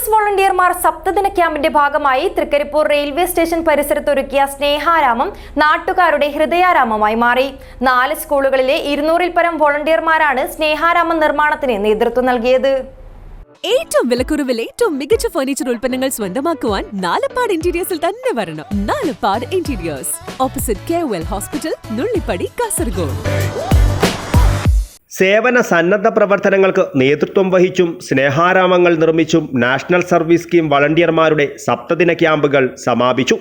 S വോളണ്ടിയർമാർ സപ്തദിന ക്യാമ്പിന്റെ ഭാഗമായി തൃക്കരിപ്പൂർ റെയിൽവേ സ്റ്റേഷൻ പരിസരത്തൊരുക്കിയ സ്നേഹാരാമം നാട്ടുകാരുടെ ഹൃദയാരാമമായി മാറി. നാല് സ്കൂളുകളിലെ ഇരുന്നൂറിൽ പരം വോളണ്ടിയർമാരാണ് സ്നേഹാരാമം നിർമ്മാണത്തിന് നേതൃത്വം നൽകിയത്. ഏറ്റവും വിലക്കുറവിൽ ഏറ്റവും മികച്ച ഫർണിച്ചർ ഉൽപ്പന്നങ്ങൾ സ്വന്തമാക്കുവാൻ നാലപ്പാട് ഇന്റീരിയേഴ്സിൽ തന്നെ വരണം. Nalappad interiors opposite K hospital Nullippady Kasaragod സേവന സന്നദ്ധ പ്രവർത്തനങ്ങൾക്ക് നേതൃത്വം വഹിച്ചും സ്നേഹാരാമങ്ങൾ നിർമ്മിച്ചും നാഷണൽ സർവീസ് സ്കീം വളണ്ടിയർമാരുടെ സപ്തദിന ക്യാമ്പുകൾ സമാപിച്ചു.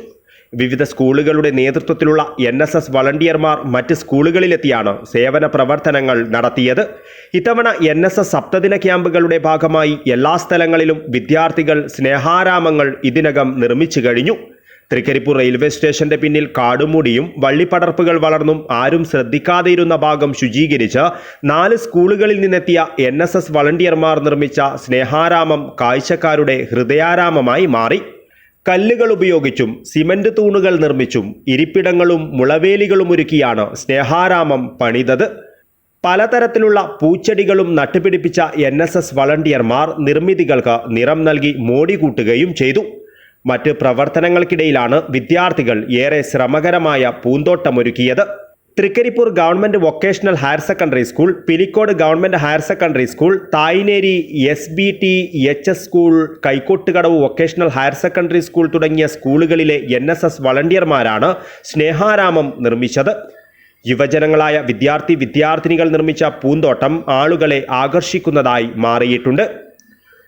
വിവിധ സ്കൂളുകളുടെ നേതൃത്വത്തിലുള്ള എൻ എസ് എസ് വളണ്ടിയർമാർ മറ്റ് സ്കൂളുകളിലെത്തിയാണ് സേവന പ്രവർത്തനങ്ങൾ നടത്തിയത്. ഇത്തവണ എൻ എസ് എസ് സപ്തദിന ക്യാമ്പുകളുടെ ഭാഗമായി എല്ലാ സ്ഥലങ്ങളിലും വിദ്യാർത്ഥികൾ സ്നേഹാരാമങ്ങൾ ഇതിനകം നിർമ്മിച്ചു കഴിഞ്ഞു. തൃക്കരിപ്പൂർ റെയിൽവേ സ്റ്റേഷന്റെ പിന്നിൽ കാടുമൂടിയും വള്ളിപ്പടർപ്പുകൾ വളർന്നും ആരും ശ്രദ്ധിക്കാതെയിരുന്ന ഭാഗം ശുചീകരിച്ച് നാല് സ്കൂളുകളിൽ നിന്നെത്തിയ എൻ എസ് എസ് വളണ്ടിയർമാർ നിർമ്മിച്ച സ്നേഹാരാമം കാഴ്ചക്കാരുടെ ഹൃദയാരാമമായി മാറി. കല്ലുകൾ ഉപയോഗിച്ചും സിമന്റ് തൂണുകൾ നിർമ്മിച്ചും ഇരിപ്പിടങ്ങളും മുളവേലികളും ഒരുക്കിയാണ് സ്നേഹാരാമം പണിതത്. പലതരത്തിലുള്ള പൂച്ചെടികളും നട്ടുപിടിപ്പിച്ച എൻ എസ് എസ് വളണ്ടിയർമാർ നിർമ്മിതികൾക്ക് നിറം നൽകി മോടി കൂട്ടുകയും ചെയ്തു. മറ്റ് പ്രവർത്തനങ്ങൾക്കിടയിലാണ് വിദ്യാർത്ഥികൾ ഏറെ ശ്രമകരമായ പൂന്തോട്ടമൊരുക്കിയത്. Thrikaripur government vocational higher secondary school Pilicode government higher secondary school Thayineri S B T H S school Kaikottukadavu vocational higher secondary school തുടങ്ങിയ സ്കൂളുകളിലെ എൻ എസ് എസ് വളണ്ടിയർമാരാണ് സ്നേഹാരാമം നിർമ്മിച്ചത്. യുവജനങ്ങളായ വിദ്യാർത്ഥി വിദ്യാർത്ഥിനികൾ നിർമ്മിച്ച പൂന്തോട്ടം ആളുകളെ ആകർഷിക്കുന്നതായി മാറിയിട്ടുണ്ട്.